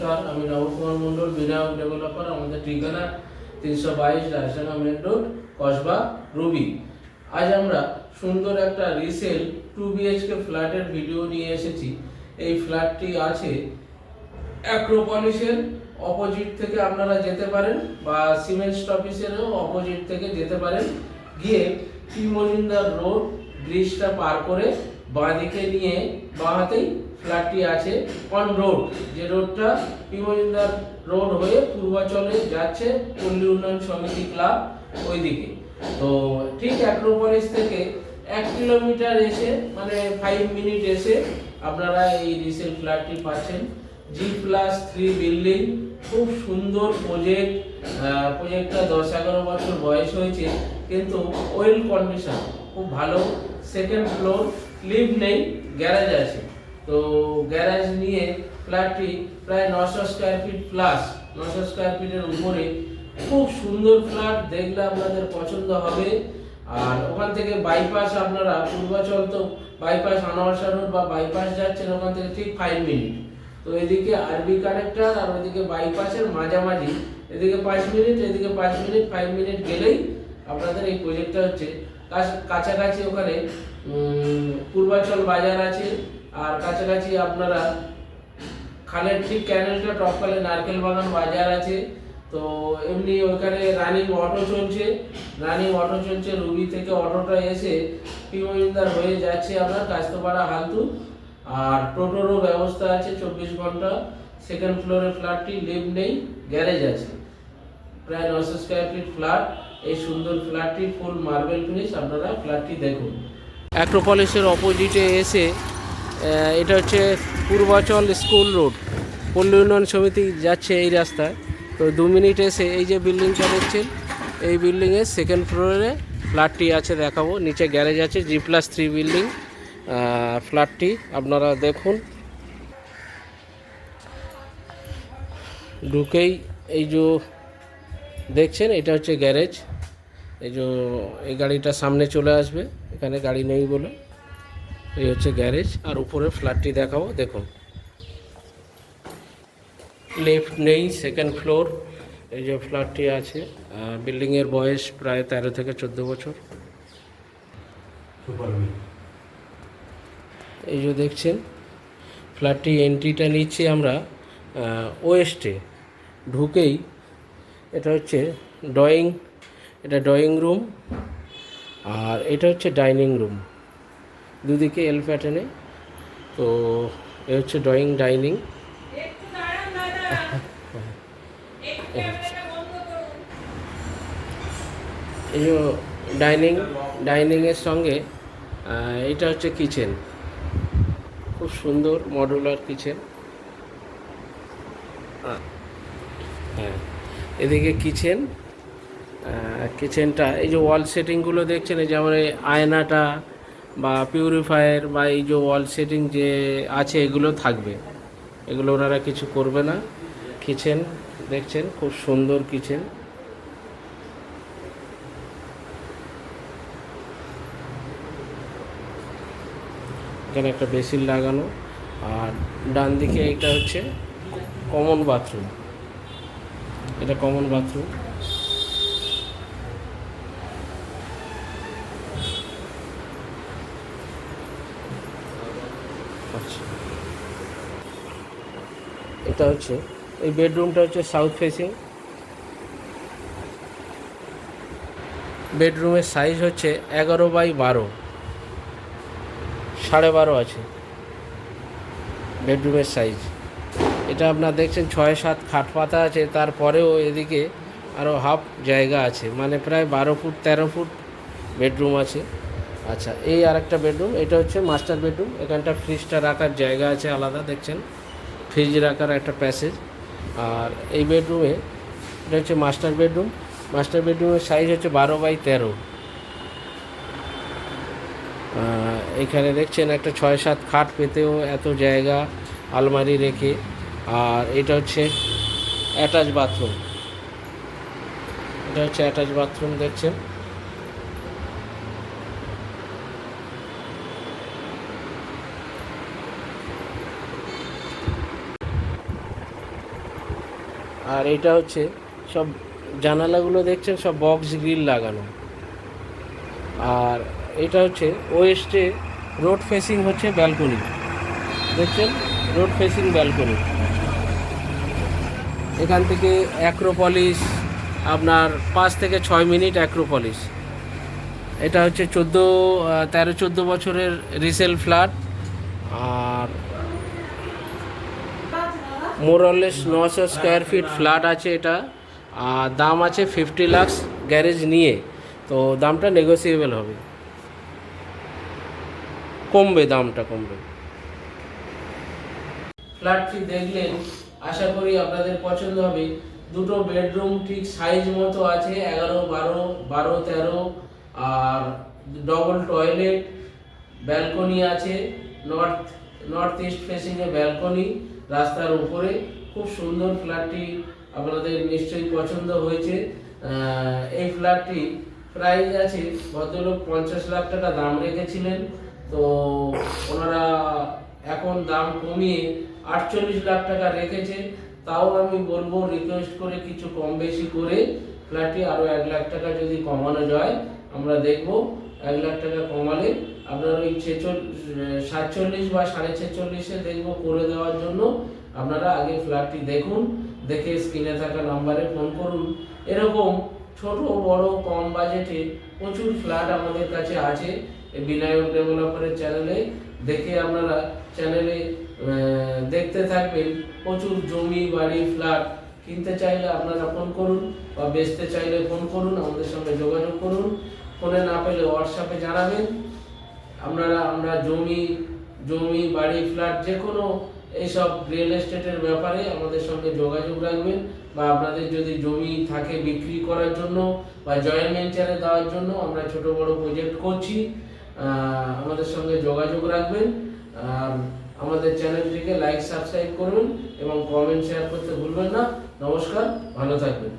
নমস্কার, আমি নবকুমার মণ্ডল বিনায়ক ডেভেলপার, আমাদের ঠিকানা তিনশো বাইশ Raisana main road, Kasba, Ruby. আজ আমরা সুন্দর একটা রিসেল টু বিএইচকে ফ্ল্যাটের ভিডিও নিয়ে এসেছি। এই ফ্ল্যাটটি আছে অ্যাক্রোপলিসের অপোজিট থেকে আপনারা যেতে পারেন বা সিমেন্ট স্টপিসেরও অপোজিট থেকে যেতে পারেন। গিয়ে পি মজুমদার রোড ব্রিজটা পার করে বাঁদিকে নিয়ে, বাঁ হাতেই ফ্ল্যাটটি আছে অন রোড যে রোডটা পি রোড হয়ে পূর্বাচলে যাচ্ছে পল্লী উন্নয়ন সমিতি ক্লাব ওইদিকে। তো ঠিক অ্যাক্রোপলিস থেকে এক কিলোমিটার এসে মানে ফাইভ মিনিট এসে আপনারা এই রিসেল ফ্ল্যাটটি পাচ্ছেন। জি প্লাস থ্রি বিল্ডিং খুব সুন্দর প্রজেক্ট প্রজেক্টটা দশ এগারো বছর বয়স হয়েছে, কিন্তু ওয়েল কন্ডিশন খুব ভালো। সেকেন্ড ফ্লোর লিফট নেই গ্যারেজ আছে। তো গ্যারেজ নিয়ে ফ্ল্যাটটি প্রায় নশো স্কোয়ার ফিট প্লাস নশো স্কোয়ার ফিটের উপরে। খুব সুন্দর ফ্ল্যাট, দেখলে আপনাদের পছন্দ হবে। আর ওখান থেকে বাইপাস আপনারা পূর্বাচল তো বাইপাস আনোয়ারশা রোড বা বাইপাস যাচ্ছেন, ওখান থেকে ঠিক ফাইভ মিনিট তো এদিকে আরবি কানেক্টার আর ওইদিকে বাইপাসের মাঝামাঝি। এদিকে পাঁচ মিনিট এদিকে পাঁচ মিনিট ফাইভ মিনিট গেলেই আপনাদের এই প্রজেক্টটা হচ্ছে। কাছ- কাছাকাছি ওখানে পূর্বাচল বাজার আছে। আর কাছাকাছি আপনারা খালের ঠিক ক্যানেলটা টপকালে নারকেল বাগান বাজার আছে। তো এমনি ওইখানে রানিং অটো চলছে। রানিং অটো চলছে, রুবি থেকে অটোটা এসে পিমজুমদার হয়ে যাচ্ছে আপনার কাস্তপাড়া হালতু। আর টোটোরও ব্যবস্থা আছে চব্বিশ ঘণ্টা। সেকেন্ড ফ্লোরে ফ্ল্যাটটি লিফট নেই গ্যারেজ আছে। প্রায় নশো স্কোয়ার ফিট ফ্ল্যাট এই সুন্দর ফ্ল্যাটটি ফুল মার্বেল ফিনিশ আপনারা ফ্ল্যাটটি দেখুন। অ্যাক্রোপলিসের অপোজিটে এসে এটা হচ্ছে পূর্বাচল স্কুল রোড। পল্লী উন্নয়ন সমিতি যাচ্ছে এই রাস্তায়। তো দু মিনিট এসে এই যে বিল্ডিংটা দেখছেন, এই বিল্ডিংয়ের সেকেন্ড ফ্লোরে ফ্ল্যাটটি আছে দেখাবো। নিচে গ্যারেজ আছে জি প্লাস থ্রি বিল্ডিং ফ্ল্যাটটি আপনারা দেখুন। ঢুকেই এই যে দেখছেন, এটা হচ্ছে গ্যারেজ এই যে এই গাড়িটা সামনে চলে আসবে, এখানে গাড়ি নেই বলে। এই হচ্ছে গ্যারেজ আর উপরে ফ্ল্যাটটি দেখাবো দেখুন। লেফট নেই সেকেন্ড ফ্লোর এই যে ফ্ল্যাটটি আছে বিল্ডিংয়ের বয়স প্রায় তেরো থেকে চোদ্দ বছর। এই যে দেখছেন ফ্ল্যাটটি এন্ট্রিটা নিচ্ছি আমরা ওয়েস্টে। ঢুকেই এটা হচ্ছে ড্রয়িং এটা ড্রয়িং রুম আর এটা হচ্ছে ডাইনিং রুম দুদিকে এল প্যাটার্নে তো এ হচ্ছে ড্রয়িং ডাইনিং এই যে ডাইনিং ডাইনিংয়ের সঙ্গে এটা হচ্ছে কিচেন খুব সুন্দর মডুলার কিচেন হ্যাঁ এদিকে কিচেন কিচেনটা এই যে ওয়াল সেটিংগুলো দেখছেন, এই যেমন এই আয়নাটা বা পিউরিফায়ার বা এই যে ওয়াল সেটিং যে আছে, এগুলো থাকবে। এগুলো ওনারা কিছু করবে না। কিচেন দেখছেন, খুব সুন্দর কিচেন এখানে একটা বেসিন লাগানো। আর ডান দিকে এটা হচ্ছে কমন বাথরুম এটা কমন বাথরুম আচ্ছা। এটা হচ্ছে, এই বেডরুমটা হচ্ছে সাউথ ফেসিং বেডরুমের সাইজ হচ্ছে এগারো বাই বারো। সাড়ে বারো আছে। বেডরুমের সাইজ এটা আপনার দেখছেন, ছয় সাত খাট পাতা আছে, তারপরেও এদিকে আরও হাফ জায়গা আছে। মানে প্রায় বারো ফুট, তেরো ফুট বেডরুম আছে। আচ্ছা এই আর একটা বেডরুম এটা হচ্ছে মাস্টার বেডরুম এখানটা ফ্রিজটা রাখার জায়গা আছে আলাদা, দেখছেন? ফ্রিজ রাখার একটা প্যাসেজ আর এই বেডরুমে এটা হচ্ছে মাস্টার বেডরুম মাস্টার বেডরুমের সাইজ হচ্ছে বারো বাই তেরো। এখানে দেখছেন একটা ছয় সাত খাট পেতেও এত জায়গা আলমারি রেখে, আর এটা হচ্ছে অ্যাটাচ বাথরুম এটা হচ্ছে অ্যাটাচ বাথরুম দেখছেন? আর এটা হচ্ছে সব জানালাগুলো দেখছেন, সব বক্স গ্রিল লাগানো। আর এটা হচ্ছে ওয়েস্টে রোড ফেসিং হচ্ছে ব্যালকনি দেখছেন? রোড ফেসিং ব্যালকনি এখান থেকে অ্যাক্রোপলিস আপনার পাঁচ থেকে ছয় মিনিট অ্যাক্রোপলিস এটা হচ্ছে চোদ্দ তেরো, চোদ্দ বছরের রিসেল ফ্ল্যাট আর মোরলেস নশো স্কোয়ার ফিট ফ্ল্যাট আছে এটা। আর দাম আছে ফিফটি লাক্স গ্যারেজ নিয়ে। তো দামটা নেগোসিয়েবল হবে। কমবে, দামটা কমবে। ফ্ল্যাটটি দেখলেন, আশা করি আপনাদের পছন্দ হবে। দুটো বেডরুম ঠিক সাইজ মতো আছে, এগারো, বারো বারো, তেরো। আর ডবল টয়লেট ব্যালকনি আছে। নর্থ নর্থ ইস্ট ফেসিংয়ে ব্যালকনি রাস্তার উপরে। খুব সুন্দর ফ্ল্যাটটি আপনাদের নিশ্চয়ই পছন্দ হয়েছে। এই ফ্ল্যাটটি প্রাইস আছে ভদ্রলোক পঞ্চাশ লাখ টাকা দাম রেখেছিলেন। তো ওনারা এখন দাম কমিয়ে আটচল্লিশ লাখ টাকা রেখেছে। তাও আমি বলব রিকোয়েস্ট করে কিছু কম বেশি করে ফ্ল্যাটটি আরও এক লাখ টাকা যদি কমানো যায়, আমরা দেখব এক লাখ টাকা কমালে আপনার ওই ছেচল্লিশ সাতচল্লিশ বা সাড়ে ছেচল্লিশে দেখব করে দেওয়ার জন্য। আপনারা আগে ফ্ল্যাটটি দেখুন, দেখে স্ক্রিনে থাকা নাম্বারে ফোন করুন। এরকম ছোট, বড়, কম বাজেটে প্রচুর ফ্ল্যাট আমাদের কাছে আছে বিনায়ক ডেভেলপারের চ্যানেলে। দেখে আপনারা চ্যানেলে দেখতে থাকবেন, প্রচুর জমি, বাড়ি, ফ্ল্যাট। কিনতে চাইলে আপনারা ফোন করুন বা বেচতে চাইলে ফোন করুন, আমাদের সঙ্গে যোগাযোগ করুন। ফোনে না পেলে হোয়াটসঅ্যাপে জানাবেন। আপনারা, আমরা জমি জমি, বাড়ি ফ্ল্যাট যে কোনো এইসব রিয়েল এস্টেটের ব্যাপারে আমাদের সঙ্গে যোগাযোগ রাখবেন বা আপনাদের যদি জমি থাকে বিক্রি করার জন্য বা জয়েন্ট ভেঞ্চারে দেওয়ার জন্য আমরা ছোট বড় প্রজেক্ট করছি আমাদের সঙ্গে যোগাযোগ রাখবেন। আমাদের চ্যানেলটিকে লাইক সাবস্ক্রাইব করুন এবং কমেন্ট শেয়ার করতে ভুলবেন না। নমস্কার ভালো থাকবেন।